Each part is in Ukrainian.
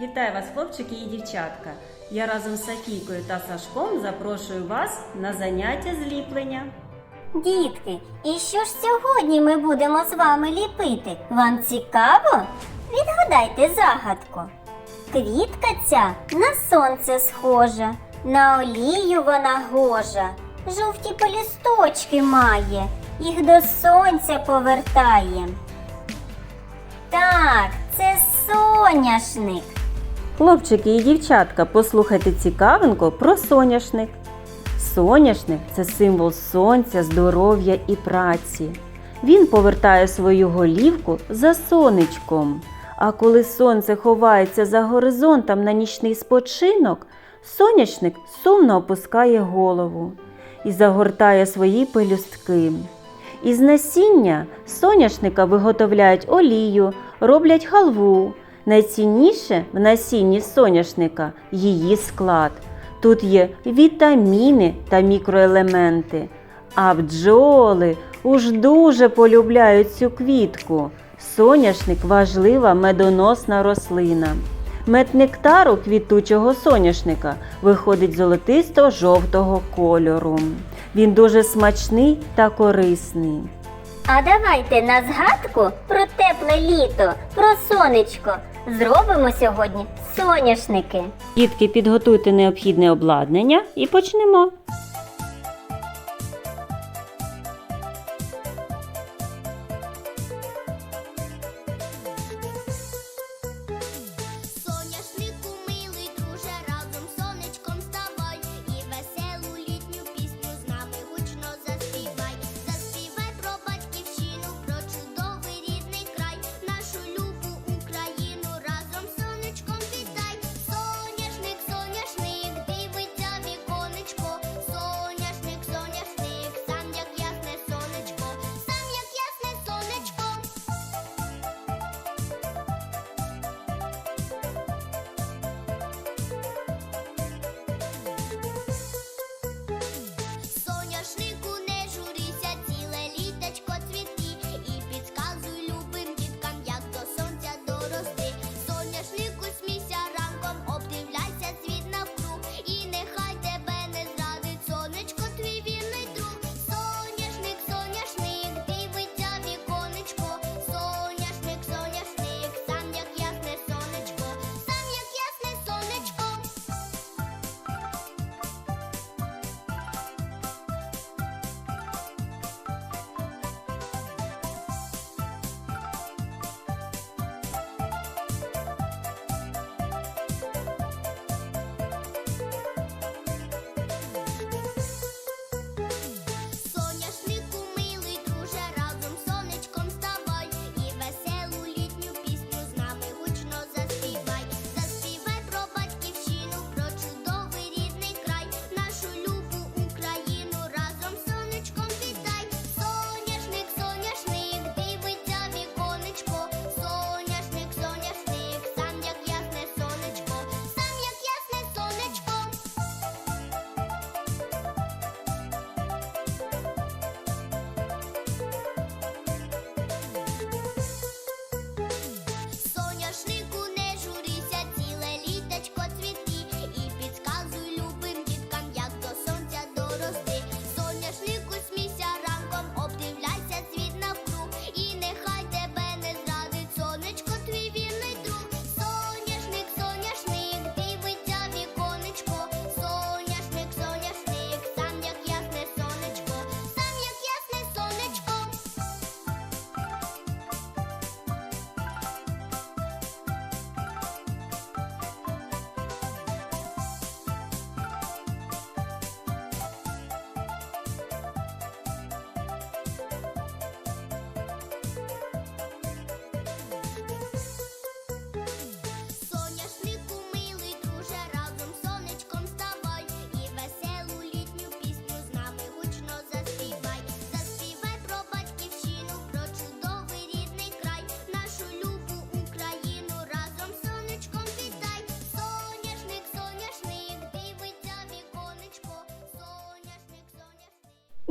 Вітаю вас, хлопчики і дівчатка! Я разом з Софійкою та Сашком запрошую вас на заняття зліплення. Дітки, і що ж сьогодні ми будемо з вами ліпити? Вам цікаво? Відгадайте загадку. Квітка ця на сонце схожа, на олію вона гожа, жовті полісточки має, їх до сонця повертає. Так, це соняшник. Хлопчики і дівчатка, послухайте цікавинку про соняшник. Соняшник це символ сонця, здоров'я і праці. Він повертає свою голівку за сонечком. А коли сонце ховається за горизонтом на нічний спочинок, соняшник сумно опускає голову і загортає свої пелюстки. Із насіння соняшника виготовляють олію, роблять халву. Найцінніше в насінні соняшника її склад. Тут є вітаміни та мікроелементи. А бджоли уж дуже полюбляють цю квітку. Соняшник важлива медоносна рослина. Мед нектару квітучого соняшника виходить золотисто-жовтого кольору. Він дуже смачний та корисний. А давайте на згадку про тепле літо, про сонечко. Зробимо сьогодні соняшники. Дітки, підготуйте необхідне обладнання і почнемо.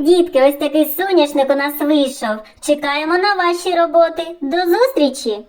Дітки, ось такий соняшник у нас вийшов. Чекаємо на ваші роботи. До зустрічі!